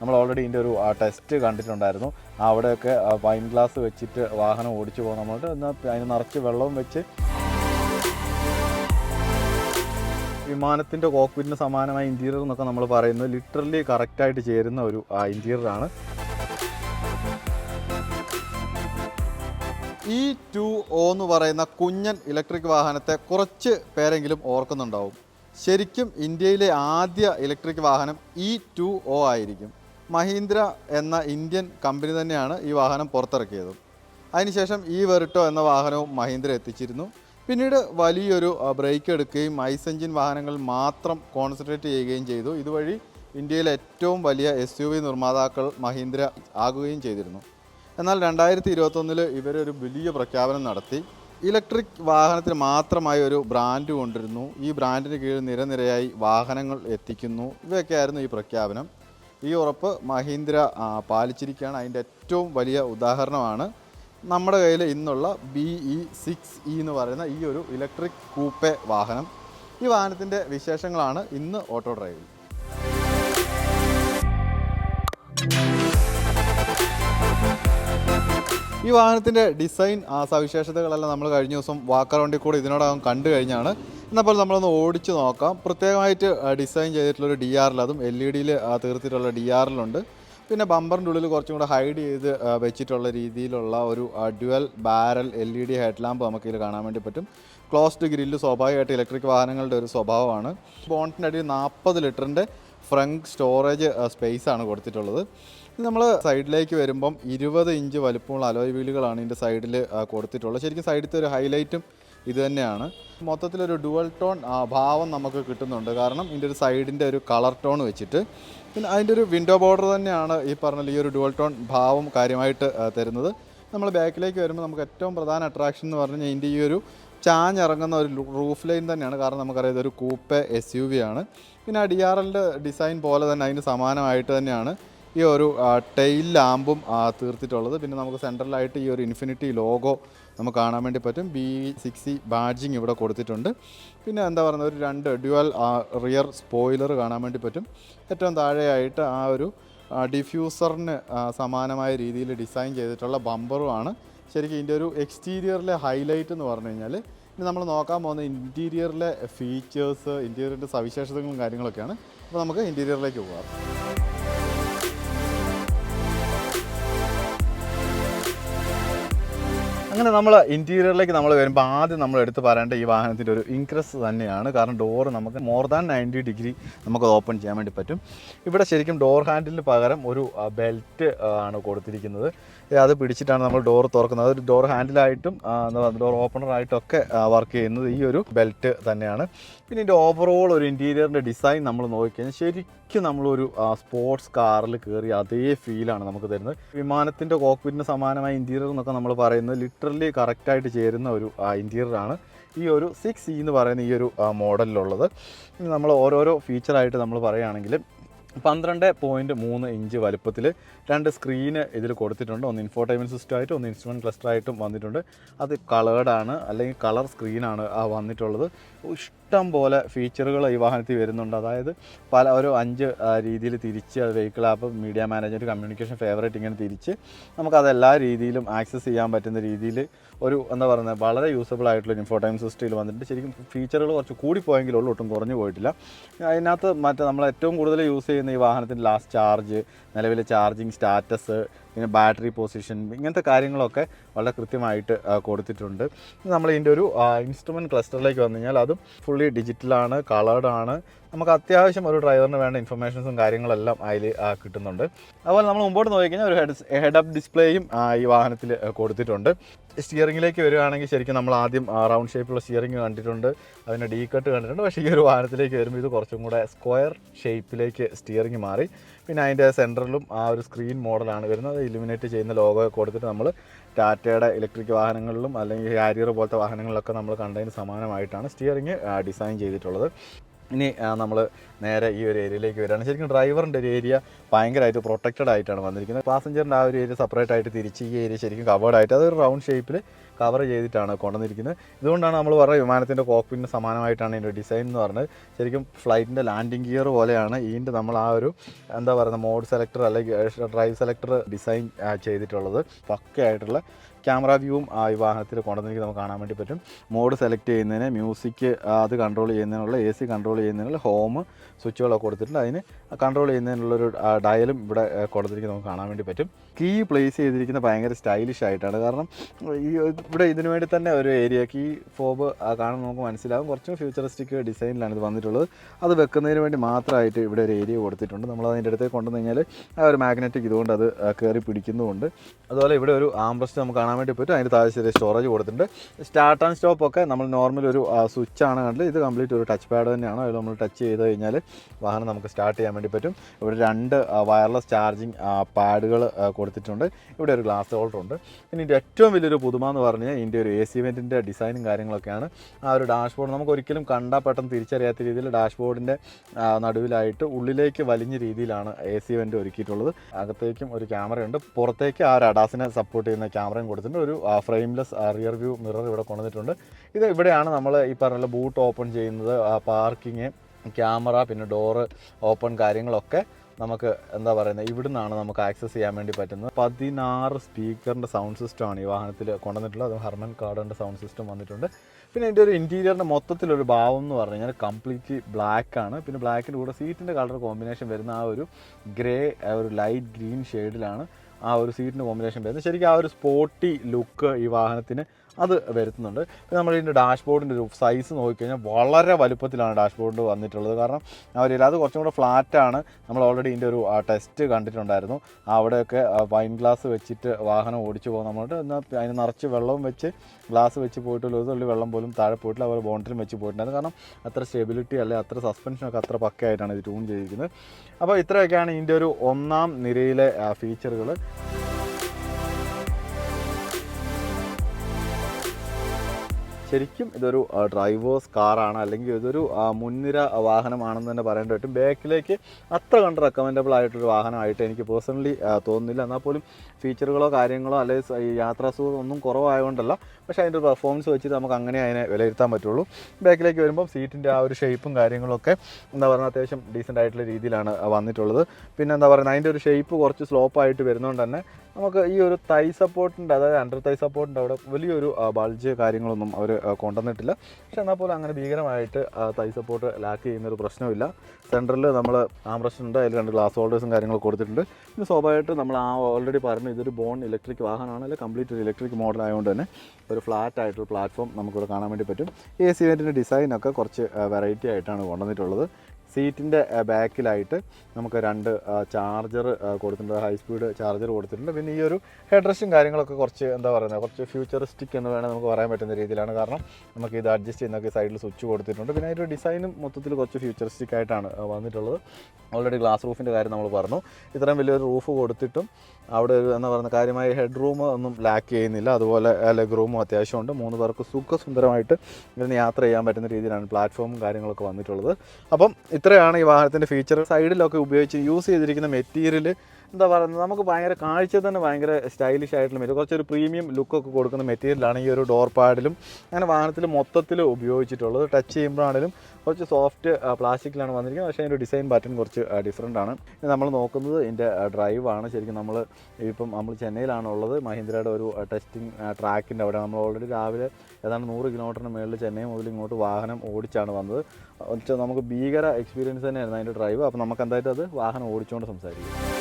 നമ്മൾ ഓൾറെഡി ഇതിന്റെ ഒരു ടെസ്റ്റ് കണ്ടിട്ടുണ്ടായിരുന്നു. അവിടെയൊക്കെ വൈൻ ഗ്ലാസ് വെച്ചിട്ട് വാഹനം ഓടിച്ചു പോകാൻ നമ്മളുടെ അതിന് നിറച്ച് വെള്ളവും വെച്ച്. വിമാനത്തിന്റെ കോക്പിറ്റിന് സമാനമായ ഇന്റീരിയർ എന്നൊക്കെ നമ്മൾ പറയുന്നത് ലിറ്ററലി കറക്റ്റായിട്ട് ചേരുന്ന ഒരു ഇന്റീരിയറാണ് ഇ ടു ഒ എന്ന് പറയുന്ന കുഞ്ഞൻ ഇലക്ട്രിക് വാഹനത്തെ കുറച്ച് പേരെങ്കിലും ഓർക്കുന്നുണ്ടാവും. ശരിക്കും ഇന്ത്യയിലെ ആദ്യ ഇലക്ട്രിക് വാഹനം ഇ ടു ഒ ആയിരിക്കും. മഹീന്ദ്ര എന്ന ഇന്ത്യൻ കമ്പനി തന്നെയാണ് ഈ വാഹനം പുറത്തിറക്കിയത്. അതിനുശേഷം ഈ വെറിട്ടോ എന്ന വാഹനവും മഹീന്ദ്ര എത്തിച്ചിരുന്നു. പിന്നീട് വലിയൊരു ബ്രേക്ക് എടുക്കുകയും ഐസ് എഞ്ചിൻ വാഹനങ്ങൾ മാത്രം കോൺസെൻട്രേറ്റ് ചെയ്യുകയും ചെയ്തു. ഇതുവഴി ഇന്ത്യയിലെ ഏറ്റവും വലിയ എസ് യു വി നിർമ്മാതാക്കൾ മഹീന്ദ്ര ആകുകയും ചെയ്തിരുന്നു. എന്നാൽ രണ്ടായിരത്തി ഇരുപത്തൊന്നിൽ ഇവരൊരു വലിയ പ്രഖ്യാപനം നടത്തി. ഇലക്ട്രിക് വാഹനത്തിന് മാത്രമായി ഒരു ബ്രാൻഡ് കൊണ്ടിരുന്നു. ഈ ബ്രാൻഡിന് കീഴിൽ നിരനിരയായി വാഹനങ്ങൾ എത്തിക്കുന്നു. ഇവയൊക്കെയായിരുന്നു ഈ പ്രഖ്യാപനം. ഈ ഉറപ്പ് മഹീന്ദ്ര പാലിച്ചിരിക്കുകയാണ്. അതിന്റെ ഏറ്റവും വലിയ ഉദാഹരണമാണ് നമ്മുടെ കയ്യിൽ ഇന്നുള്ള ബി ഇ സിക്സ് ഇ എന്ന് പറയുന്ന ഈ ഒരു ഇലക്ട്രിക് കൂപ്പെ വാഹനം. ഈ വാഹനത്തിന്റെ വിശേഷങ്ങളാണ് ഇന്ന് ഓട്ടോ ഡ്രൈവിൽ. ഈ വാഹനത്തിന്റെ ഡിസൈൻ സവിശേഷതകളെല്ലാം നമ്മൾ കഴിഞ്ഞ ദിവസം വാക്കറൗണ്ടിൽ കൂടെ ഇതിനോടകം കണ്ടു കഴിഞ്ഞാണ്. എന്നപ്പോൾ നമ്മളൊന്ന് ഓടിച്ച് നോക്കാം. പ്രത്യേകമായിട്ട് ഡിസൈൻ ചെയ്തിട്ടുള്ളൊരു ഡി ആറിൽ അതും എൽ ഇ ഡിയിൽ തീർത്തിട്ടുള്ള ഡി ആറിലുണ്ട് പിന്നെ ബമ്പറിന്റെ ഉള്ളിൽ കുറച്ചും കൂടെ ഹൈഡ് ചെയ്ത് വെച്ചിട്ടുള്ള രീതിയിലുള്ള ഒരു dual barrel L E D head lamp നമുക്ക് ഇതിൽ കാണാൻ വേണ്ടി പറ്റും. ക്ലോസ്ഡ് ഗ്രില്ല് സ്വാഭാവികമായിട്ട് ഇലക്ട്രിക് വാഹനങ്ങളുടെ ഒരു സ്വഭാവമാണ്. ബോണ്ടിന്റെ അടിയിൽ നാൽപ്പത് ലിറ്ററിന്റെ ഫ്രണ്ട് സ്റ്റോറേജ് സ്പേസ് ആണ് കൊടുത്തിട്ടുള്ളത്. നമ്മൾ സൈഡിലേക്ക് വരുമ്പം ഇരുപത് ഇഞ്ച് വലുപ്പമുള്ള അലോയ് വീലുകളാണ് ഇതിന്റെ സൈഡിൽ കൊടുത്തിട്ടുള്ളത്. ശരിക്കും സൈഡിലത്തെ ഒരു ഹൈലൈറ്റും ഇത് തന്നെയാണ്. മൊത്തത്തിലൊരു ഡുവൽ ടോൺ ഭാവം നമുക്ക് കിട്ടുന്നുണ്ട്. കാരണം ഇതിന്റെ ഒരു സൈഡിന്റെ ഒരു കളർ ടോൺ വെച്ചിട്ട് പിന്നെ അതിന്റെ ഒരു വിൻഡോ ബോർഡർ തന്നെയാണ് ഈ പറഞ്ഞ ഈ ഒരു ഡുവൽ ടോൺ ഭാവം കാര്യമായിട്ട് തരുന്നത്. നമ്മൾ ബാക്കിലേക്ക് വരുമ്പോൾ നമുക്ക് ഏറ്റവും പ്രധാന അട്രാക്ഷൻ എന്ന് പറഞ്ഞു കഴിഞ്ഞാൽ ഇതിന്റെ ഈ ഒരു ചാഞ്ഞിറങ്ങുന്ന ഒരു റൂഫ് ലൈൻ തന്നെയാണ്. കാരണം നമുക്കറിയാം ഇതൊരു കൂപ്പെ എസ് യു വി ആണ്. പിന്നെ ആ ഡി ആർ എല്ലിന്റെ ഡിസൈൻ പോലെ തന്നെ അതിന് സമാനമായിട്ട് തന്നെയാണ് ഈ ഒരു ടെയിൽ ലാമ്പും തീർത്തിട്ടുള്ളത്. പിന്നെ നമുക്ക് സെൻട്രലായിട്ട് ഈ ഒരു ഇൻഫിനിറ്റി ലോഗോ നമുക്ക് കാണാൻ വേണ്ടി പറ്റും. ബി സിക്സ് ബാഡ്ജിങ് ഇവിടെ കൊടുത്തിട്ടുണ്ട്. പിന്നെ എന്താ പറയുന്നത് ഒരു രണ്ട് ഡ്യുവൽ റിയർ സ്പോയിലർ കാണാൻ വേണ്ടി പറ്റും. ഏറ്റവും താഴെയായിട്ട് ആ ഒരു ഡിഫ്യൂസറിന് സമാനമായ രീതിയിൽ ഡിസൈൻ ചെയ്തിട്ടുള്ള ബമ്പറുമാണ് ശരിക്കും ഇതിന്റെ ഒരു എക്സ്റ്റീരിയറിലെ ഹൈലൈറ്റ് എന്ന് പറഞ്ഞു കഴിഞ്ഞാൽ ഇനി നമ്മൾ നോക്കാൻ പോകുന്ന ഇന്റീരിയറിലെ ഫീച്ചേഴ്സ് ഇന്റീരിയറിന്റെ സവിശേഷതകളും കാര്യങ്ങളൊക്കെയാണ്. അപ്പോൾ നമുക്ക് ഇന്റീരിയറിലേക്ക് പോകാം അങ്ങനെ നമ്മൾ ഇന്റീരിയറിലേക്ക് നമ്മൾ വരുമ്പോൾ ആദ്യം നമ്മൾ എടുത്ത് പറയേണ്ട ഈ വാഹനത്തിന്റെ ഒരു ഇൻക്രസ് തന്നെയാണ്. കാരണം ഡോറ് നമുക്ക് മോർ ദാൻ നയന്റി ഡിഗ്രി നമുക്ക് ഓപ്പൺ ചെയ്യാൻ വേണ്ടി പറ്റും. ഇവിടെ ശരിക്കും ഡോർ ഹാൻഡിലിന് പകരം ഒരു ബെൽറ്റ് ആണ് കൊടുത്തിരിക്കുന്നത്. അത് പിടിച്ചിട്ടാണ് നമ്മൾ ഡോർ തുറക്കുന്നത്. അതൊരു ഡോർ ഹാൻഡിലായിട്ടും ഡോർ ഓപ്പണറായിട്ടും ഒക്കെ വർക്ക് ചെയ്യുന്നത് ഈ ഒരു ബെൽറ്റ് തന്നെയാണ്. പിന്നെ ഇതിന്റെ ഓവറോൾ ഒരു ഇന്റീരിയറിന്റെ ഡിസൈൻ നമ്മൾ നോക്കിക്കഴിഞ്ഞാൽ ശരിക്കും നമ്മളൊരു സ്പോർട്സ് കാറിൽ കയറി അതേ ഫീലാണ് നമുക്ക് തരുന്നത്. വിമാനത്തിന്റെ കോക്പിറ്റിന് സമാനമായ ഇന്റീരിയർ എന്നൊക്കെ നമ്മൾ പറയുന്നത് ലിറ്ററലി കറക്റ്റായിട്ട് ചേരുന്ന ഒരു ഇന്റീരിയറാണ് ഈ ഒരു സിക്സ് ഇ എന്ന് പറയുന്ന ഈ ഒരു മോഡലിലുള്ളത് നമ്മൾ ഓരോരോ ഫീച്ചറായിട്ട് നമ്മൾ പറയുകയാണെങ്കിൽ പന്ത്രണ്ട് പോയിന്റ് മൂന്ന് ഇഞ്ച് വലുപ്പത്തിൽ രണ്ട് സ്ക്രീന് ഇതിൽ കൊടുത്തിട്ടുണ്ട്. ഒന്ന് ഇൻഫോർടൈൻമെന്റ് സിസ്റ്റം ആയിട്ടും ഒന്ന് ഇൻസ്ട്രുമെന്റ് ക്ലസ്റ്ററായിട്ടും വന്നിട്ടുണ്ട്. അത് കളേർഡാണ് അല്ലെങ്കിൽ കളർ സ്ക്രീനാണ് വന്നിട്ടുള്ളത്. ഇഷ്ടം പോലെ ഫീച്ചറുകൾ ഈ വാഹനത്തിൽ വരുന്നുണ്ട്. അതായത് പല ഒരു അഞ്ച് രീതിയിൽ തിരിച്ച് vehicle app media manager communication favourite ഇങ്ങനെ തിരിച്ച് നമുക്കത് എല്ലാ രീതിയിലും ആക്സസ് ചെയ്യാൻ പറ്റുന്ന രീതിയിൽ ഒരു എന്താ പറയുന്നത് വളരെ യൂസബിൾ ആയിട്ടുള്ള ഇൻഫോടൈം സിസ്റ്റത്തിൽ വന്നിട്ട് ശരിക്കും ഫീച്ചറുകൾ കുറച്ച് കൂടി കൂടിപ്പോയെങ്കിലുള്ളൂ ഒട്ടും കുറഞ്ഞു പോയിട്ടില്ല. അതിനകത്ത് മറ്റേ നമ്മൾ ഏറ്റവും കൂടുതൽ യൂസ് ചെയ്യുന്ന ഈ വാഹനത്തിന്റെ ലാസ്റ്റ് ചാർജ് നിലവിലെ ചാർജിങ് സ്റ്റാറ്റസ് പിന്നെ ബാറ്ററി പൊസിഷൻ ഇങ്ങനത്തെ കാര്യങ്ങളൊക്കെ വളരെ കൃത്യമായിട്ട് കൊടുത്തിട്ടുണ്ട്. നമ്മൾ ഇതിന്റെ ഒരു ഇൻസ്ട്രുമെന്റ് ക്ലസ്റ്ററിലേക്ക് വന്നു കഴിഞ്ഞാൽ അതും ഫുള്ളി ഡിജിറ്റലാണ് കളേർഡാണ് നമുക്ക് അത്യാവശ്യം ഒരു ഡ്രൈവറിന് വേണ്ട ഇൻഫർമേഷൻസും കാര്യങ്ങളെല്ലാം അതിൽ കിട്ടുന്നുണ്ട്. അതുപോലെ നമ്മൾ മുമ്പോട്ട് നോക്കിക്കഴിഞ്ഞാൽ ഒരു ഹെഡ് ഹെഡ് അപ്പ് ഡിസ്പ്ലേയും ഈ വാഹനത്തിൽ കൊടുത്തിട്ടുണ്ട്. സ്റ്റിയറിംഗിലേക്ക് വരികയാണെങ്കിൽ ശരിക്കും നമ്മൾ ആദ്യം റൗണ്ട് ഷേപ്പിലുള്ള സ്റ്റിയറിംഗ് കണ്ടിട്ടുണ്ട്. അതിന്റെ ഡീ കട്ട് കണ്ടിട്ടുണ്ട്. പക്ഷേ ഈ ഒരു വാഹനത്തിലേക്ക് വരുമ്പോൾ ഇത് കുറച്ചും കൂടെ സ്ക്വയർ ഷേപ്പിലേക്ക് സ്റ്റിയറിംഗ് മാറി. പിന്നെ അതിന്റെ സെന്ററിലും ആ ഒരു സ്ക്രീൻ മോഡലാണ് വരുന്നത്. ഇലുമിനേറ്റ് ചെയ്യുന്ന ലോഗോ കൊടുത്തിട്ട് നമ്മൾ ടാറ്റയുടെ ഇലക്ട്രിക് വാഹനങ്ങളിലും അല്ലെങ്കിൽ ഹാരിയർ പോലത്തെ വാഹനങ്ങളിലൊക്കെ നമ്മൾ കണ്ടതിന് സമാനമായിട്ടാണ് സ്റ്റിയറിംഗ് ഡിസൈൻ ചെയ്തിട്ടുള്ളത്. ഇനി നമ്മൾ നേരെ ഈ ഒരു ഏരിയയിലേക്ക് വരികയാണ്. ശരിക്കും ഡ്രൈവറിന്റെ ഒരു ഏരിയ ഭയങ്കരമായിട്ട് പ്രൊട്ടക്റ്റഡ് ആയിട്ടാണ് വന്നിരിക്കുന്നത്. പാസഞ്ചറിന്റെ ആ ഒരു ഏരിയ സെപ്പറേറ്റ് ആയിട്ട് തിരിച്ച് ഈ ഏരിയ ശരിക്കും കവേർഡ് ആയിട്ട് അതൊരു റൗണ്ട് ഷേപ്പിൽ കവർ ചെയ്തിട്ടാണ് കൊണ്ടുവന്നിരിക്കുന്നത്. ഇതുകൊണ്ടാണ് നമ്മൾ പറയുക വിമാനത്തിന്റെ കോക്പിന് സമാനമായിട്ടാണ് ഇതിന്റെ ഡിസൈൻ എന്ന് പറഞ്ഞത്. ശരിക്കും ഫ്ലൈറ്റിന്റെ ലാൻഡിങ് ഗിയർ പോലെയാണ് ഇതിന്റെ നമ്മൾ ആ ഒരു എന്താ പറയുക മോഡ് സെലക്ടർ അല്ലെങ്കിൽ ഡ്രൈവ് സെലക്ടർ ഡിസൈൻ ചെയ്തിട്ടുള്ളത്. പക്കയായിട്ടുള്ള ക്യാമറ വ്യൂവും ആ ഈ വാഹനത്തിൽ കൊണ്ടുവന്നെങ്കിൽ നമുക്ക് കാണാൻ വേണ്ടി പറ്റും. മോഡ് സെലക്ട് ചെയ്യുന്നതിന് മ്യൂസിക് അത് കൺട്രോൾ ചെയ്യുന്നതിനുള്ള എ സി കൺട്രോൾ ചെയ്യുന്നതിനുള്ള ഹോം സ്വിച്ചുകളൊക്കെ കൊടുത്തിട്ടുണ്ട്. അതിന് കൺട്രോൾ ചെയ്യുന്നതിനുള്ളൊരു ഡയലും ഇവിടെ കൊടുത്തിരിക്കുന്നത് നമുക്ക് കാണാൻ വേണ്ടി പറ്റും. കീ പ്ലേസ് ചെയ്തിരിക്കുന്നത് ഭയങ്കര സ്റ്റൈലിഷ് ആയിട്ടാണ്. കാരണം ഈ ഇവിടെ ഇതിനു വേണ്ടി തന്നെ ഒരു ഏരിയ കീ ഫോബ് കാണുമ്പോൾ നമുക്ക് മനസ്സിലാവും. കുറച്ചും ഫ്യൂച്ചറിസ്റ്റിക് ഡിസൈനിലാണ് ഇത് വന്നിട്ടുള്ളത്. അത് വെക്കുന്നതിന് വേണ്ടി മാത്രമായിട്ട് ഇവിടെ ഒരു ഏരിയ കൊടുത്തിട്ടുണ്ട്. നമ്മൾ അതിന്റെ അടുത്തേക്ക് കൊണ്ടുവന്ന് കഴിഞ്ഞാൽ ആ ഒരു മാഗ്നറ്റിക് ഇതുകൊണ്ട് അത് കയറി പിടിക്കുന്നുമുണ്ട്. അതുപോലെ ഇവിടെ ഒരു ആംബ്രസ്റ്റ് നമുക്ക് കാണാൻ വേണ്ടി പറ്റും. അതിന്റെ താഴെ ചെറിയ സ്റ്റോറേജ് കൊടുത്തിട്ടുണ്ട്. സ്റ്റാർട്ട് ആൻഡ് സ്റ്റോപ്പ് ഒക്കെ നമ്മൾ നോർമൽ ഒരു സ്വിച്ച് ആണ് കണ്ടത്. ഇത് കംപ്ലീറ്റ് ഒരു ടച്ച് പാഡ് തന്നെയാണ്? അതിൽ നമ്മൾ ടച്ച് ചെയ്ത് കഴിഞ്ഞാൽ വാഹനം നമുക്ക് സ്റ്റാർട്ട് ചെയ്യാൻ വേണ്ടി പറ്റും. ഇവിടെ രണ്ട് വയർലെസ് ചാർജിങ് പാഡുകൾ കൊടുത്തിട്ടുണ്ട്. ഇവിടെ ഒരു ഗ്ലാസ് ഹോൾഡർ ഉണ്ട്. പിന്നെ ഇതിന്റെ ഏറ്റവും വലിയൊരു പുതുമ എന്ന് പറഞ്ഞാൽ ഇതിന്റെ ഒരു എ സി വെന്റിന്റെ ഡിസൈനും കാര്യങ്ങളൊക്കെയാണ്. ആ ഒരു ഡാഷ്ബോർഡ് നമുക്ക് ഒരിക്കലും കണ്ടാൽ പെട്ടെന്ന് തിരിച്ചറിയാത്ത രീതിയിൽ ഡാഷ്ബോർഡിന്റെ നടുവിലായിട്ട് ഉള്ളിലേക്ക് വലിഞ്ഞ രീതിയിലാണ് എ സി വെന്റ് ഒരുക്കിയിട്ടുള്ളത്. അകത്തേക്കും ഒരു ക്യാമറയുണ്ട് പുറത്തേക്ക് ആ ഒരു അഡാസിനെ സപ്പോർട്ട് ചെയ്യുന്ന ക്യാമറയും കൊടുത്തിട്ടുണ്ട്. ഒരു ഫ്രെയിംലെസ് റിയർ വ്യൂ മിറർ ഇവിടെ കൊണ്ടുവന്നിട്ടുണ്ട്. ഇത് ഇവിടെയാണ് നമ്മൾ ഈ പറഞ്ഞ ബൂട്ട് ഓപ്പൺ ചെയ്യുന്നത് പാർക്കിങ് ക്യാമറ പിന്നെ ഡോറ് ഓപ്പൺ കാര്യങ്ങളൊക്കെ നമുക്ക് എന്താ പറയുന്നത് ഇവിടുന്നാണ് നമുക്ക് ആക്സസ് ചെയ്യാൻ വേണ്ടി പറ്റുന്നത്. പതിനാറ് സ്പീക്കറിന്റെ സൗണ്ട് സിസ്റ്റമാണ് ഈ വാഹനത്തിൽ കൊണ്ടുവന്നിട്ടുള്ളത്. അത് ഹർമൻ കാർഡന്റെ സൗണ്ട് സിസ്റ്റം വന്നിട്ടുണ്ട്. പിന്നെ എന്റെ ഒരു ഇന്റീരിയറിന്റെ മൊത്തത്തിലൊരു ഭാവം എന്ന് പറഞ്ഞു കഴിഞ്ഞാൽ കംപ്ലീറ്റ്ലി ആണ്. പിന്നെ ബ്ലാക്കിന്റെ കൂടെ സീറ്റിന്റെ കളർ കോമ്പിനേഷൻ വരുന്ന ആ ഒരു ഗ്രേ ഒരു ലൈറ്റ് ഗ്രീൻ ഷെയ്ഡിലാണ് ആ ഒരു സീറ്റിന്റെ കോമ്പിനേഷൻ വരുന്നത്. ശരിക്കും ആ ഒരു സ്പോർട്ടി ലുക്ക് ഈ വാഹനത്തിന് അത് വരുത്തുന്നുണ്ട്. പിന്നെ നമ്മൾ ഇതിന്റെ ഡാഷ്ബോർഡിന്റെ ഒരു സൈസ് നോക്കിക്കഴിഞ്ഞാൽ വളരെ വലുപ്പത്തിലാണ് ഡാഷ്ബോർഡ് വന്നിട്ടുള്ളത്. കാരണം അവരില്ല അത് കുറച്ചും കൂടെ ഫ്ലാറ്റാണ്. നമ്മൾ ഓൾറെഡി ഇതിന്റെ ഒരു ടെസ്റ്റ് കണ്ടിട്ടുണ്ടായിരുന്നു. അവിടെയൊക്കെ വൈൻ ഗ്ലാസ് വെച്ചിട്ട് വാഹനം ഓടിച്ചു പോകാൻ നമ്മളുടെ എന്നാൽ അതിന് നിറച്ച് വെള്ളവും വെച്ച് ഗ്ലാസ് വെച്ച് പോയിട്ടുള്ള ഒരു വെള്ളം പോലും താഴെ പോയിട്ടില്ല അവർ ബോണ്ടറിയും വെച്ച് പോയിട്ടുണ്ടായിരുന്നു. കാരണം അത്ര സ്റ്റെബിലിറ്റി അല്ലെ അത്ര സസ്പെൻഷനൊക്കെ അത്ര പക്കയായിട്ടാണ് ഇത് ട്യൂൺ ചെയ്തിരിക്കുന്നത്. അപ്പോൾ ഇത്രയൊക്കെയാണ് ഇതിന്റെ ഒരു ഒന്നാം നിരയിലെ ഫീച്ചറുകൾ ശരിക്കും ഇതൊരു ഡ്രൈവേഴ്സ് കാറാണ് അല്ലെങ്കിൽ ഇതൊരു മുൻനിര വാഹനമാണെന്ന് തന്നെ പറയേണ്ടി പറ്റും ബാക്കിലേക്ക് അത്ര കണ്ട് റെക്കമെൻഡബിൾ ആയിട്ടൊരു വാഹനമായിട്ട് എനിക്ക് പേഴ്സണലി തോന്നുന്നില്ല. എന്നാൽ പോലും ഫീച്ചറുകളോ കാര്യങ്ങളോ അല്ലെങ്കിൽ യാത്രാസുഖം ഒന്നും കുറവായതുകൊണ്ടല്ല. പക്ഷേ അതിന്റെ പെർഫോമൻസ് വെച്ചിട്ട് നമുക്ക് അങ്ങനെ അതിനെ വിലയിരുത്താൻ പറ്റുള്ളൂ. ബാക്കിലേക്ക് വരുമ്പം സീറ്റിന്റെ ആ ഒരു ഷേപ്പും കാര്യങ്ങളൊക്കെ എന്താ പറയുക അത്യാവശ്യം ഡീസന്റ് ആയിട്ടുള്ള രീതിയിലാണ് വന്നിട്ടുള്ളത്. പിന്നെ എന്താ പറയുക അതിന്റെ ഒരു ഷേപ്പ് കുറച്ച് സ്ലോപ്പായിട്ട് വരുന്നതുകൊണ്ട് തന്നെ നമുക്ക് ഈ ഒരു തൈ സപ്പോർട്ടിന്റെ അതായത് അണ്ടർ തൈ സപ്പോർട്ടിന്റെ അവിടെ വലിയൊരു ബൾജ് കാര്യങ്ങളൊന്നും അവർ കൊണ്ടുവന്നിട്ടില്ല. പക്ഷെ എന്നാൽ പോലും അങ്ങനെ ഭീകരമായിട്ട് തൈ സപ്പോർട്ട് ലാക്ക് ചെയ്യുന്നൊരു പ്രശ്നമില്ല സെന്ററിൽ നമ്മൾ ആംബ്രസ്റ്റ് ഉണ്ട് അതിൽ രണ്ട് ഗ്ലാസ് ഹോൾഡേഴ്സും കാര്യങ്ങളും കൊടുത്തിട്ടുണ്ട്. പിന്നെ സ്വാഭാവികമായിട്ട് നമ്മൾ ആ ഓൾറെഡി പറഞ്ഞു ഇതൊരു ബോൺ ഇലക്ട്രിക് വാഹനമാണ് അല്ലെങ്കിൽ കംപ്ലീറ്റ് ഒരു ഇലക്ട്രിക് മോഡൽ ആയതുകൊണ്ട് തന്നെ ഒരു ഫ്ലാറ്റ് ആയിട്ടുള്ള പ്ലാറ്റ്ഫോം നമുക്കിവിടെ കാണാൻ വേണ്ടി പറ്റും. എ സി വെന്റിന്റെ ഡിസൈനൊക്കെ കുറച്ച് വെറൈറ്റി ആയിട്ടാണ് കൊണ്ടുവന്നിട്ടുള്ളത്. സീറ്റിന്റെ ബാക്കിലായിട്ട് നമുക്ക് രണ്ട് ചാർജർ കൊടുത്തിട്ടുണ്ട്. ഹൈ സ്പീഡ് ചാർജർ കൊടുത്തിട്ടുണ്ട്. പിന്നെ ഈ ഒരു ഹെഡ് റെസ്റ്റും കാര്യങ്ങളൊക്കെ കുറച്ച് എന്താ പറയുന്നത് കുറച്ച് ഫ്യൂച്ചറിസ്റ്റിക് എന്ന് വേണമെങ്കിൽ നമുക്ക് പറയാൻ പറ്റുന്ന രീതിയിലാണ്. കാരണം നമുക്ക് ഇത് അഡ്ജസ്റ്റ് ചെയ്യുന്നൊക്കെ സൈഡിൽ സ്വിച്ച് കൊടുത്തിട്ടുണ്ട്. പിന്നെ അതിന്റെ ഡിസൈനും മൊത്തത്തിൽ കുറച്ച് ഫ്യൂച്ചറിസ്റ്റിക് ആയിട്ടാണ് വന്നിട്ടുള്ളത്. ഓൾറെഡി ഗ്ലാസ് റൂഫിന്റെ കാര്യം നമ്മൾ പറഞ്ഞു. ഇത്രയും വലിയൊരു റൂഫ് കൊടുത്തിട്ടും അവിടെ ഒരു എന്താ പറയുന്ന കാര്യമായ ഹെഡ് റൂം ഒന്നും ലാക്ക് ചെയ്യുന്നില്ല. അതുപോലെ ലെഗ് റൂമും അത്യാവശ്യമുണ്ട്. മൂന്ന് പേർക്ക് സുഖസുന്ദരമായിട്ട് ഇതിന് യാത്ര ചെയ്യാൻ പറ്റുന്ന രീതിയിലാണ് പ്ലാറ്റ്ഫോമും കാര്യങ്ങളൊക്കെ വന്നിട്ടുള്ളത്. അപ്പം ഇത്രയാണ് ഈ വാഹനത്തിന്റെ ഫീച്ചർ സൈഡിലൊക്കെ ഉപയോഗിച്ച് യൂസ് ചെയ്തിരിക്കുന്ന മെറ്റീരിയൽ എന്താ പറയുന്നത്? നമുക്ക് ഭയങ്കര കാഴ്ച തന്നെ ഭയങ്കര സ്റ്റൈലിഷ് ആയിട്ടുള്ള മെറ്റീരിയൽ കുറച്ചൊരു പ്രീമിയം ലുക്കൊക്കെ കൊടുക്കുന്ന മെറ്റീരിയലാണ് ഈ ഒരു ഡോർ പാഡിലും അങ്ങനെ വാഹനത്തിൽ മൊത്തത്തിൽ ഉപയോഗിച്ചിട്ടുള്ളത്. ടച്ച് ചെയ്യുമ്പോഴാണെങ്കിലും കുറച്ച് സോഫ്റ്റ് പ്ലാസ്റ്റിക്കിലാണ് വന്നിരിക്കുന്നത്. പക്ഷേ അതിന്റെ ഡിസൈൻ പാറ്റേൺ കുറച്ച് ഡിഫറെന്റ് ആണ്. നമ്മൾ നോക്കുന്നത് ഇതിന്റെ ഡ്രൈവാണ് ശരിക്കും നമ്മൾ ഇപ്പം നമ്മൾ ചെന്നൈയിലാണ് ഉള്ളത് മഹീന്ദ്രയുടെ ഒരു ടെസ്റ്റിംഗ് ട്രാക്കിന്റെ അവിടെ നമ്മൾ ഓൾറെഡി രാവിലെ ഏതാണ്ട് നൂറ് കിലോമീറ്ററിന് മുകളിൽ ചെന്നൈ മുതൽ ഇങ്ങോട്ട് വാഹനം ഓടിച്ചാണ് വന്നത്. നമുക്ക് ഭീകര എക്സ്പീരിയൻസ് തന്നെയായിരുന്നു അതിന്റെ ഡ്രൈവ് അപ്പോൾ നമുക്ക് എന്തായാലും അത് വാഹനം ഓടിച്ചുകൊണ്ട് സംസാരിക്കും.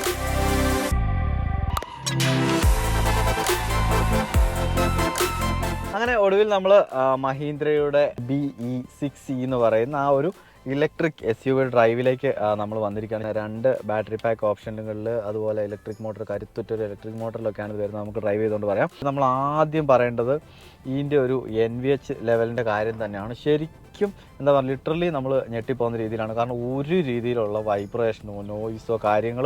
അങ്ങനെ ഒടുവിൽ നമ്മൾ മഹീന്ദ്രയുടെ ബി ഇ സിക്സ് ഇ എന്ന് പറയുന്ന ആ ഒരു ഇലക്ട്രിക് എസ് യു ഡ്രൈവിലേക്ക് നമ്മൾ വന്നിരിക്കുകയാണ്. രണ്ട് ബാറ്ററി പാക്ക് ഓപ്ഷനുകളിൽ അതുപോലെ ഇലക്ട്രിക് മോട്ടർ കരുത്തുറ്റൊരു ഇലക്ട്രിക് മോട്ടറിലൊക്കെയാണ് ഇത് വരുന്നത്. നമുക്ക് ഡ്രൈവ് ചെയ്തുകൊണ്ട് പറയാം. നമ്മൾ ആദ്യം പറയേണ്ടത് ഇതിന്റെ ഒരു എൻ വി എച്ച് ലെവലിന്റെ കാര്യം തന്നെയാണ്. ശരിക്കും എന്താ പറയുക ലിറ്ററലി നമ്മൾ ഞെട്ടിപ്പോകുന്ന രീതിയിലാണ്. കാരണം ഒരു രീതിയിലുള്ള വൈബ്രേഷനോ നോയിസോ കാര്യങ്ങൾ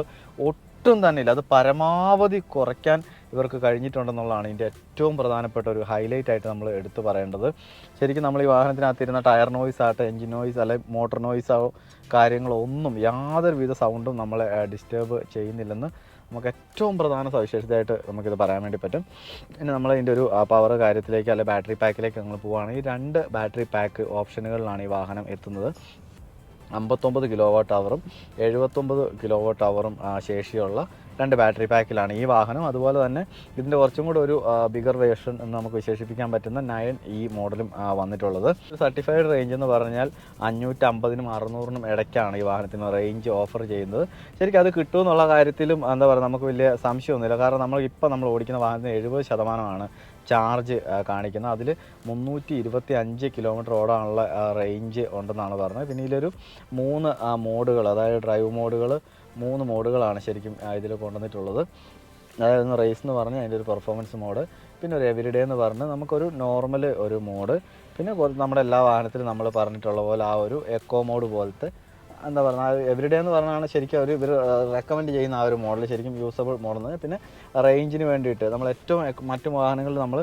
ഒട്ടും തന്നെ ഇല്ല. അത് പരമാവധി കുറയ്ക്കാൻ ഇവർക്ക് കഴിഞ്ഞിട്ടുണ്ടെന്നുള്ളതാണ് ഇതിന്റെ ഏറ്റവും പ്രധാനപ്പെട്ട ഒരു ഹൈലൈറ്റ് ആയിട്ട് നമ്മൾ എടുത്തു പറയേണ്ടത്. ശരിക്കും നമ്മൾ ഈ വാഹനത്തിനകത്തിരുന്ന ടയർ നോയിസ് ആകട്ടെ എഞ്ചിൻ നോയിസ് അല്ലെ മോട്ടോർ നോയ്സോ കാര്യങ്ങളോ ഒന്നും യാതൊരുവിധ സൗണ്ടും നമ്മളെ ഡിസ്റ്റേബ് ചെയ്യുന്നില്ലെന്ന് നമുക്ക് ഏറ്റവും പ്രധാന സവിശേഷതയായിട്ട് നമുക്കിത് പറയാൻ വേണ്ടി പറ്റും. പിന്നെ നമ്മൾ ഇതിന്റെ ഒരു പവർ കാര്യത്തിലേക്ക് അല്ലെങ്കിൽ ബാറ്ററി പാക്കിലേക്ക് നമ്മൾ പോവുകയാണെങ്കിൽ രണ്ട് ബാറ്ററി പാക്ക് ഓപ്ഷനുകളിലാണ് ഈ വാഹനം എത്തുന്നത്. അമ്പത്തൊമ്പത് കിലോ വാട്ട് അവറും എഴുപത്തൊമ്പത് കിലോ വാട്ട് അവറും ശേഷിയുള്ള രണ്ട് ബാറ്ററി പാക്കിലാണ് ഈ വാഹനം. അതുപോലെ തന്നെ ഇതിന്റെ കുറച്ചും കൂടെ ഒരു ബിഗർ വേർഷൻ എന്ന് നമുക്ക് വിശേഷിപ്പിക്കാൻ പറ്റുന്ന നയൻ ഈ മോഡലും വന്നിട്ടുള്ളത്. സർട്ടിഫൈഡ് റേഞ്ച് എന്ന് പറഞ്ഞാൽ അഞ്ഞൂറ്റമ്പതിനും അറുന്നൂറിനും ഇടയ്ക്കാണ് ഈ വാഹനത്തിന് റേഞ്ച് ഓഫർ ചെയ്യുന്നത്. ശരിക്കും അത് കിട്ടുമെന്നുള്ള കാര്യത്തിലും എന്താ പറയുക നമുക്ക് വലിയ സംശയമൊന്നുമില്ല. കാരണം നമ്മൾ ഇപ്പോൾ നമ്മൾ ഓടിക്കുന്ന വാഹനത്തിന് എഴുപത് ശതമാനമാണ് ചാർജ് കാണിക്കുന്നത്. അതിൽ മുന്നൂറ്റി ഇരുപത്തി അഞ്ച് കിലോമീറ്റർ ഓടാനുള്ള റേഞ്ച് ഉണ്ടെന്നാണ് പറഞ്ഞത്. പിന്നെ ഇതിലൊരു മൂന്ന് മോഡുകൾ അതായത് ഡ്രൈവ് മോഡുകൾ മൂന്ന് മോഡുകളാണ് ശരിക്കും ഇതിൽ കൊണ്ടുവന്നിട്ടുള്ളത്. അതായത് റേസ് എന്ന് പറഞ്ഞ് അതിന്റെ ഒരു പെർഫോമൻസ് മോഡ് പിന്നെ ഒരു എവരിഡേ എന്ന് പറഞ്ഞ് നമുക്കൊരു നോർമൽ ഒരു മോഡ് പിന്നെ നമ്മുടെ എല്ലാ വാഹനത്തിലും നമ്മൾ പറഞ്ഞിട്ടുള്ള പോലെ ആ ഒരു എക്കോ മോഡ് പോലത്തെ എന്താ പറയുക എവരിഡേ എന്ന് പറഞ്ഞാണ് ശരിക്കും അവർ ഇവർ റെക്കമെൻഡ് ചെയ്യുന്ന ആ ഒരു മോഡൽ ശരിക്കും യൂസബിൾ മോഡൽ പിന്നെ റേഞ്ചിന് വേണ്ടിയിട്ട് നമ്മൾ ഏറ്റവും മറ്റു വാഹനങ്ങളിൽ നമ്മൾ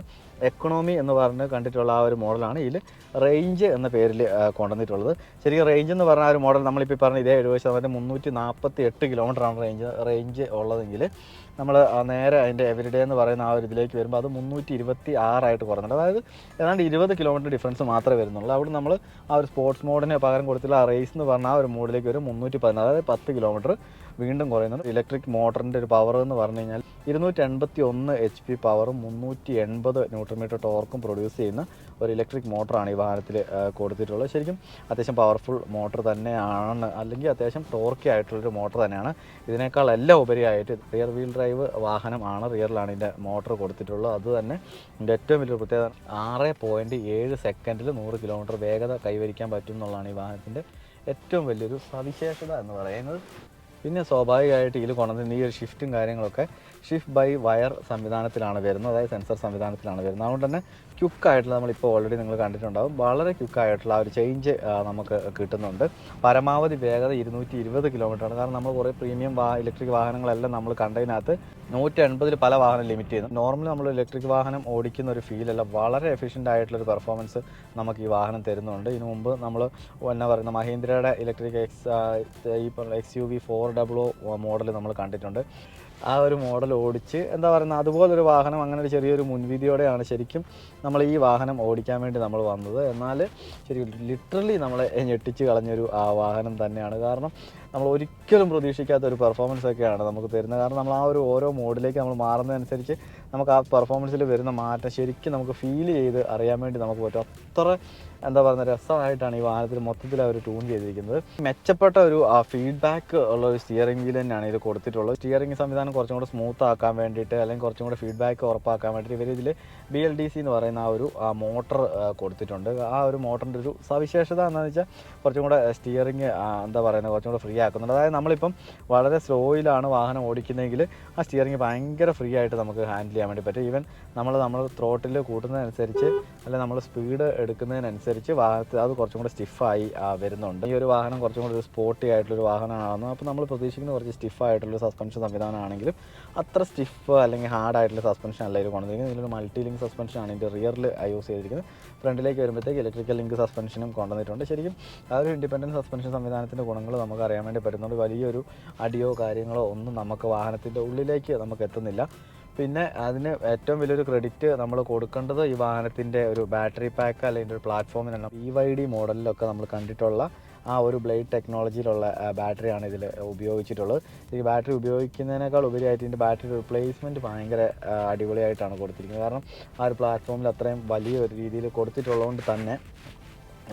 എക്കണോമി എന്ന് പറഞ്ഞ് കണ്ടിട്ടുള്ള ആ ഒരു മോഡലാണ് ഇതിൽ റേഞ്ച് എന്ന പേരിൽ കൊണ്ടുവന്നിട്ടുള്ളത്. ശരിക്കും റേഞ്ച് എന്ന് പറഞ്ഞ ആ ഒരു മോഡൽ നമ്മളിപ്പോൾ പറഞ്ഞ ഇതേ എഴുപത് ശതമാനം മുന്നൂറ്റി നാൽപ്പത്തി എട്ട് കിലോമീറ്ററാണ് റേഞ്ച് റേഞ്ച് ഉള്ളതെങ്കിൽ നമ്മൾ നേരെ അതിന്റെ എവരിഡേ എന്ന് പറയുന്ന ആ ഒരു ഇതിലേക്ക് വരുമ്പോൾ അത് മുന്നൂറ്റി ഇരുപത്തി ആറായിട്ട് കുറഞ്ഞിട്ടുണ്ട്. അതായത് ഏതാണ്ട് ഇരുപത് കിലോമീറ്റർ ഡിഫറൻസ് മാത്രമേ വരുന്നുള്ളൂ. അവിടെ നമ്മൾ ആ ഒരു സ്പോർട്സ് മോഡിന് പകരം കൊടുത്തിട്ടുള്ള ആ റേസ് എന്ന് പറഞ്ഞ ആ ഒരു മോഡിലേക്ക് വരും മുന്നൂറ്റി പതിനാറ് അതായത് പത്ത് കിലോമീറ്റർ വീണ്ടും കുറയുന്നുണ്ട്. ഇലക്ട്രിക് മോട്ടറിന്റെ ഒരു പവർ എന്ന് പറഞ്ഞു കഴിഞ്ഞാൽ ഇരുന്നൂറ്റി എൺപത്തി ഒന്ന് എച്ച് പി പവറും മുന്നൂറ്റി എൺപത് ന്യൂട്രൺ മീറ്റർ ടോർക്കും പ്രൊഡ്യൂസ് ചെയ്യുന്ന ഒരു ഇലക്ട്രിക് മോട്ടറാണ് ഈ വാഹനത്തിൽ കൊടുത്തിട്ടുള്ളത്. ശരിക്കും അത്യാവശ്യം പവർഫുൾ മോട്ടർ തന്നെയാണ്. അല്ലെങ്കിൽ അത്യാവശ്യം ടോർക്കി ആയിട്ടുള്ളൊരു മോട്ടർ തന്നെയാണ്. ഇതിനേക്കാൾ എല്ലാം ഉപരിയായിട്ട് റിയർ വീൽ ഡ്രൈവ് വാഹനമാണ് റിയറിലാണ് ഇതിന്റെ മോട്ടർ കൊടുത്തിട്ടുള്ളത്. അത് തന്നെ ഇതിന്റെ ഏറ്റവും വലിയൊരു പ്രത്യേകത ആറ് പോയിന്റ് ഏഴ് സെക്കൻഡിൽ നൂറ് കിലോമീറ്റർ വേഗത കൈവരിക്കാൻ പറ്റും എന്നുള്ളതാണ് ഈ വാഹനത്തിന്റെ ഏറ്റവും വലിയൊരു സവിശേഷത എന്ന് പറയുന്നത്. പിന്നെ സ്വാഭാവികമായിട്ട് ഇതിൽ കൊണ്ടുവന്ന ഈ ഒരു ഷിഫ്റ്റും കാര്യങ്ങളൊക്കെ ഷിഫ്റ്റ് ബൈ വയർ സംവിധാനത്തിലാണ് വരുന്നത്. അതായത് സെൻസർ സംവിധാനത്തിലാണ് വരുന്നത്. അതുകൊണ്ട് തന്നെ ക്യുക്കായിട്ടുള്ള നമ്മളിപ്പോൾ ഓൾറെഡി നിങ്ങൾ കണ്ടിട്ടുണ്ടാകും വളരെ ക്യുക്കായിട്ടുള്ള ആ ഒരു ചേഞ്ച് നമുക്ക് കിട്ടുന്നുണ്ട്. പരമാവധി വേഗത ഇരുന്നൂറ്റി ഇരുപത് കിലോമീറ്ററാണ് കാരണം നമ്മൾ കുറേ പ്രീമിയം വാ ഇലക്ട്രിക് വാഹനങ്ങളെല്ലാം നമ്മൾ കണ്ടതിനകത്ത് നൂറ്റി എൺപതിൽ പല വാഹനം ലിമിറ്റ് ചെയ്യുന്നു. നോർമലി നമ്മൾ ഇലക്ട്രിക് വാഹനം ഓടിക്കുന്ന ഒരു ഫീലല്ല വളരെ എഫിഷ്യന്റ് ആയിട്ടുള്ളൊരു പെർഫോമൻസ് നമുക്ക് ഈ വാഹനം തരുന്നുണ്ട്. ഇതിനു മുമ്പ് നമ്മൾ എന്നാ പറയുന്ന മഹീന്ദ്രയുടെ electric X E X U V four W model നമ്മൾ കണ്ടിട്ടുണ്ട്. ആ ഒരു മോഡൽ ഓടിച്ച് എന്താ പറയുന്നത് അതുപോലൊരു വാഹനം അങ്ങനെ ഒരു ചെറിയൊരു മുൻവിധിയോടെയാണ് ശരിക്കും നമ്മൾ ഈ വാഹനം ഓടിക്കാൻ വേണ്ടി നമ്മൾ വന്നത്. എന്നാൽ ശരി ലിറ്ററലി നമ്മളെ ഞെട്ടിച്ച് കളഞ്ഞൊരു ആ വാഹനം തന്നെയാണ്. കാരണം നമ്മൾ ഒരിക്കലും പ്രതീക്ഷിക്കാത്ത ഒരു പെർഫോമൻസ് ഒക്കെയാണ് നമുക്ക് തരുന്നത്. കാരണം നമ്മൾ ആ ഒരു ഓരോ മോഡിലേക്ക് നമ്മൾ മാറുന്നതനുസരിച്ച് നമുക്ക് ആ പെർഫോമൻസിൽ വരുന്ന മാറ്റം ശരിക്കും നമുക്ക് ഫീൽ ചെയ്ത് അറിയാൻ വേണ്ടി നമുക്ക് പറ്റും. അത്ര എന്താ പറയുക രസമായിട്ടാണ് ഈ വാഹനത്തിൽ മൊത്തത്തിൽ അവർ ട്യൂൺ ചെയ്തിരിക്കുന്നത്. മെച്ചപ്പെട്ട ഒരു ഫീഡ്ബാക്ക് ഉള്ള ഒരു സ്റ്റിയറിംഗ് വീൽ തന്നെയാണ് ഇത് കൊടുത്തിട്ടുള്ളത്. സ്റ്റിയറിംഗ് സംവിധാനം കുറച്ചും കൂടെ സ്മൂത്ത് ആക്കാൻ വേണ്ടിയിട്ട് അല്ലെങ്കിൽ കുറച്ചും കൂടെ ഫീഡ്ബാക്ക് ഉറപ്പാക്കാൻ വേണ്ടിയിട്ട് ഇവർ ഇതിൽ ബി എൽ ഡി സി എന്ന് പറയുന്ന ആ ഒരു മോട്ടർ കൊടുത്തിട്ടുണ്ട്. ആ ഒരു മോട്ടറിന്റെ ഒരു സവിശേഷത എന്താണെന്ന് വെച്ചാൽ കുറച്ചും കൂടെ സ്റ്റിയറിങ് എന്താ പറയുന്നത് കുറച്ചും കൂടെ ഫ്രീ ആക്കുന്നുണ്ട്. അതായത് നമ്മളിപ്പം വളരെ സ്ലോയിലാണ് വാഹനം ഓടിക്കുന്നതെങ്കിൽ ആ സ്റ്റിയറിങ് ഭയങ്കര ഫ്രീ ആയിട്ട് നമുക്ക് ഹാൻഡിൽ ചെയ്യാൻ വേണ്ടി പറ്റും. ഈവൻ നമ്മൾ നമ്മൾ ത്രോട്ടിൽ കൂട്ടുന്നതനുസരിച്ച് അല്ലെ നമ്മൾ സ്പീഡ് എടുക്കുന്നതിനനുസരിച്ച് വാഹനത്തിൽ അത് കുറച്ചും കൂടെ സ്റ്റിഫായി വരുന്നുണ്ട്. ഈ ഒരു വാഹനം കുറച്ചും കൂടെ ഒരു സ്പോർട്ടി ആയിട്ടുള്ളൊരു വാഹനമാണ് അപ്പോൾ നമ്മൾ പ്രതീക്ഷിക്കുന്ന കുറച്ച് സ്റ്റിഫായിട്ടുള്ള സസ്പെൻഷൻ സംവിധാനമാണെങ്കിലും അത്ര സ്റ്റിഫ് അല്ലെങ്കിൽ ഹാർഡ് ആയിട്ടുള്ള സസ്പെൻഷൻ അല്ല ഇത് കൊണ്ടുവന്നിരിക്കുന്നത്. ഇതിലൊരു മൾട്ടി ലിങ്ക് സസ്പെൻഷൻ ആണ് ഇതിന്റെ റിയറിൽ യൂസ് ചെയ്തിരിക്കുന്നത്. ഫ്രണ്ടിലേക്ക് വരുമ്പോഴത്തേക്ക് ഇലക്ട്രിക്കൽ ലിങ്ക് സസ്പെൻഷനും കൊണ്ടുവന്നിട്ടുണ്ട്. ശരിക്കും ആ ഒരു ഇൻഡിപെൻഡന്റ് സസ്പെൻഷൻ സംവിധാനത്തിന്റെ ഗുണങ്ങൾ നമുക്ക് അറിയാൻ വേണ്ടി പറ്റുന്നുണ്ട്. വലിയൊരു അടിയോ കാര്യങ്ങളോ ഒന്നും നമുക്ക് വാഹനത്തിന്റെ ഉള്ളിലേക്ക് നമുക്ക് എത്തുന്നില്ല. പിന്നെ അതിന് ഏറ്റവും വലിയൊരു ക്രെഡിറ്റ് നമ്മൾ കൊടുക്കേണ്ടത് ഈ വാഹനത്തിന്റെ ഒരു ബാറ്ററി പാക്ക് അല്ലെങ്കിൽ ഒരു പ്ലാറ്റ്ഫോമിനാണ് ഇ വൈ ഡി മോഡലിലൊക്കെ നമ്മൾ കണ്ടിട്ടുള്ള ആ ഒരു ബ്ലേഡ് ടെക്നോളജിയിലുള്ള ബാറ്ററിയാണ് ഇതിൽ ഉപയോഗിച്ചിട്ടുള്ളത്. ഈ ബാറ്ററി ഉപയോഗിക്കുന്നതിനേക്കാൾ ഉപരിയായിട്ട് ഇതിന്റെ ബാറ്ററി റിപ്ലേസ്മെന്റ് ഭയങ്കര അടിപൊളിയായിട്ടാണ് കൊടുത്തിരിക്കുന്നത്. കാരണം ആ ഒരു പ്ലാറ്റ്ഫോമിൽ അത്രയും വലിയ ഒരു രീതിയിൽ കൊടുത്തിട്ടുള്ളതുകൊണ്ട് തന്നെ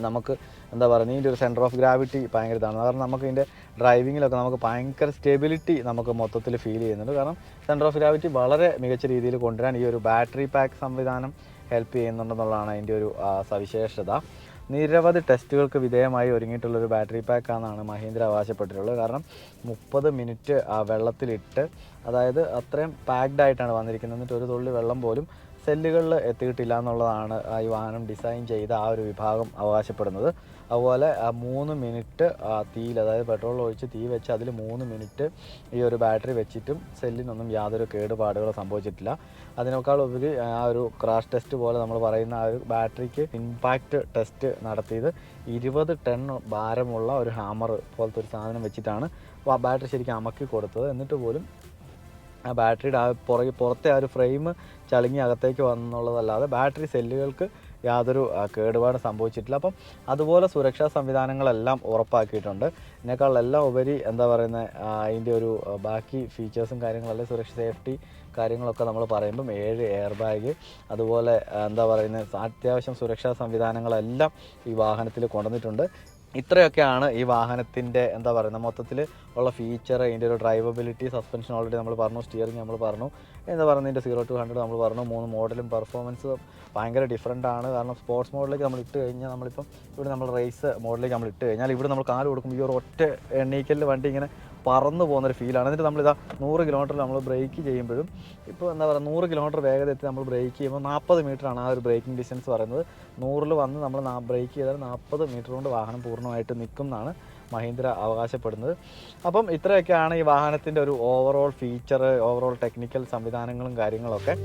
നമുക്ക് എന്താ പറയുക ഇതിന്റെ ഒരു സെന്റർ ഓഫ് ഗ്രാവിറ്റി ഭയങ്കര ഇതാണ്. കാരണം നമുക്ക് ഇതിന്റെ ഡ്രൈവിങ്ങിലൊക്കെ നമുക്ക് ഭയങ്കര സ്റ്റെബിലിറ്റി നമുക്ക് മൊത്തത്തിൽ ഫീൽ ചെയ്യുന്നുണ്ട്. കാരണം സെന്റർ ഓഫ് ഗ്രാവിറ്റി വളരെ മികച്ച രീതിയിൽ കൊണ്ടുവരാൻ ഈ ഒരു ബാറ്ററി പാക്ക് സംവിധാനം ഹെൽപ്പ് ചെയ്യുന്നുണ്ടെന്നുള്ളതാണ് അതിന്റെ ഒരു സവിശേഷത. നിരവധി ടെസ്റ്റുകൾക്ക് വിധേയമായി ഒരുങ്ങിയിട്ടുള്ളൊരു ബാറ്ററി പാക്കാണെന്നാണ് മഹീന്ദ്ര അവകാശപ്പെട്ടിട്ടുള്ളത്. കാരണം മുപ്പത് മിനിറ്റ് ആ വെള്ളത്തിലിട്ട് അതായത് അത്രയും പാക്ഡ് ആയിട്ടാണ് വന്നിരിക്കുന്നത്. എന്നിട്ട് ഒരു തുള്ളി വെള്ളം പോലും സെല്ലുകളിൽ എത്തിയിട്ടില്ല എന്നുള്ളതാണ് ഈ വാഹനം ഡിസൈൻ ചെയ്ത ആ ഒരു വിഭാഗം അവകാശപ്പെടുന്നത്. അതുപോലെ മൂന്ന് മിനിറ്റ് തീയിൽ അതായത് പെട്രോൾ ഒഴിച്ച് തീ വെച്ച് അതിൽ മൂന്ന് മിനിറ്റ് ഈ ഒരു ബാറ്ററി വെച്ചിട്ടും സെല്ലിനൊന്നും യാതൊരു കേടുപാടുകളോ സംഭവിച്ചിട്ടില്ല. അതിനേക്കാൾ ഉപരി ആ ഒരു ക്രാഷ് ടെസ്റ്റ് പോലെ നമ്മൾ പറയുന്ന ആ ഒരു ബാറ്ററിക്ക് ഇമ്പാക്റ്റ് ടെസ്റ്റ് നടത്തിയത് ഇരുപത് ടൺ ഭാരമുള്ള ഒരു ഹാമർ പോലത്തെ ഒരു സാധനം വെച്ചിട്ടാണ്. ബാറ്ററി ശരിക്കും അമക്കി കൊടുത്തത്. എന്നിട്ട് പോലും ആ ബാറ്ററിയുടെ ആ പുറകെ പുറത്തെ ആ ഒരു ഫ്രെയിം ചളുങ്ങി അകത്തേക്ക് വന്നുള്ളതല്ലാതെ ബാറ്ററി സെല്ലുകൾക്ക് യാതൊരു കേടുപാടും സംഭവിച്ചിട്ടില്ല. അപ്പം അതുപോലെ സുരക്ഷാ സംവിധാനങ്ങളെല്ലാം ഉറപ്പാക്കിയിട്ടുണ്ട്. ഇതിനേക്കാളെല്ലാം ഉപരി എന്താ പറയുന്നത് അതിന്റെ ഒരു ബാക്കി ഫീച്ചേഴ്സും കാര്യങ്ങളെല്ലാം സുരക്ഷ സേഫ്റ്റി കാര്യങ്ങളൊക്കെ നമ്മൾ പറയുമ്പം ഏഴ് എയർ ബാഗ് അതുപോലെ എന്താ പറയുന്നത് അത്യാവശ്യം സുരക്ഷാ സംവിധാനങ്ങളെല്ലാം ഈ വാഹനത്തിൽ കൊണ്ടുവന്നിട്ടുണ്ട്. ഇത്രയൊക്കെയാണ് ഈ വാഹനത്തിന്റെ എന്താ പറയുന്നത് മൊത്തത്തിൽ ഉള്ള ഫീച്ചർ ഇതിന്റെ ഒരു ഡ്രൈവബിലിറ്റി സസ്പെൻഷൻ ഓൾറെഡി നമ്മൾ പറഞ്ഞു സ്റ്റിയറിംഗ് നമ്മൾ പറഞ്ഞു എന്താ പറയുന്നതിന്റെ സീറോ ടു ഹൺഡ്രഡ് നമ്മൾ പറഞ്ഞു മൂന്ന് മോഡലും പെർഫോമൻസ് ഭയങ്കര ഡിഫറെന്റ് ആണ്. കാരണം സ്പോർട്സ് മോഡിലേക്ക് നമ്മൾ ഇട്ട് കഴിഞ്ഞാൽ നമ്മളിപ്പം ഇവിടെ നമ്മൾ റേസ് മോഡിലേക്ക് നമ്മൾ ഇട്ട് കഴിഞ്ഞാൽ ഇവിടെ നമ്മൾ കാൽ കൊടുക്കുമ്പോൾ ഈ ഒരു ഒറ്റ എണ്ണീക്കലിൽ വണ്ടി ഇങ്ങനെ പറന്നു പോകുന്നൊരു ഫീലാണ് എന്നിട്ട് നമ്മളിതാ നൂറ് കിലോമീറ്റർ നമ്മൾ ബ്രേക്ക് ചെയ്യുമ്പോഴും ഇപ്പോൾ എന്താ പറയുക നൂറ് കിലോമീറ്റർ വേഗത എത്തി നമ്മൾ ബ്രേക്ക് ചെയ്യുമ്പോൾ നാൽപ്പത് ആണ് ആ ഒരു ബ്രേക്കിംഗ് ഡിസ്റ്റൻസ് പറയുന്നത്. നൂറിൽ വന്ന് നമ്മൾ ബ്രേക്ക് ചെയ്താൽ നാൽപ്പത് മീറ്റർ കൊണ്ട് വാഹനം പൂർണമായിട്ട് നിൽക്കും എന്നാണ് മഹീന്ദ്ര അവകാശപ്പെടുന്നത്. അപ്പം ഇത്രയൊക്കെയാണ് ഈ വാഹനത്തിന്റെ ഒരു ഓവറോൾ ഫീച്ചർ ഓവറോൾ ടെക്നിക്കൽ സംവിധാനങ്ങളും കാര്യങ്ങളൊക്കെ.